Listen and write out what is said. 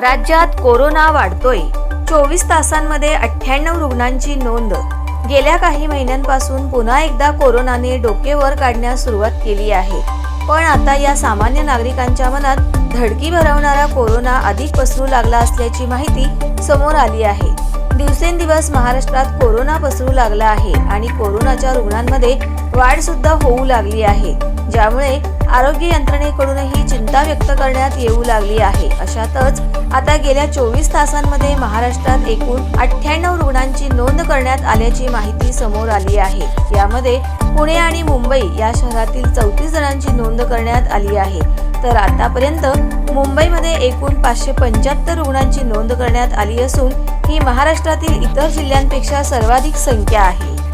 राज्यात कोरोना वाढतोय. चोवीस तासांमध्ये अठ्ठ्याण्णव रुग्णांची नोंद. गेल्या काही महिन्यांपासून पुन्हा एकदा कोरोनाने डोकेवर काढण्यास सुरुवात केली आहे. पण आता या सामान्य नागरिकांच्या मनात धडकी भरवणारा कोरोना अधिक पसरू लागला असल्याची माहिती समोर आली आहे. दिवसेंदिवस महाराष्ट्रात कोरोना पसरू लागला आहे आणि कोरोनाच्या रुग्णांमध्ये वाढ सुद्धा होऊ लागली आहे. ज्यामुळे आरोग्य यंत्रणेकडूनही चिंता व्यक्त करण्यात येऊ लागली आहे. अशातच आता गेल्या चोवीस तासांमध्ये महाराष्ट्रात एकूण अठ्ठ्याण्णव रुग्णांची नोंद करण्यात आल्याची माहिती समोर आली आहे. यामध्ये पुणे आणि मुंबई या शहरातील चौतीस जणांची नोंद करण्यात आली आहे. तर आतापर्यंत मुंबईमध्ये एकूण पाचशे पंच्याहत्तर रुग्णांची नोंद करण्यात आली असून ही महाराष्ट्रातील इतर जिल्ह्यांपेक्षा सर्वाधिक संख्या आहे.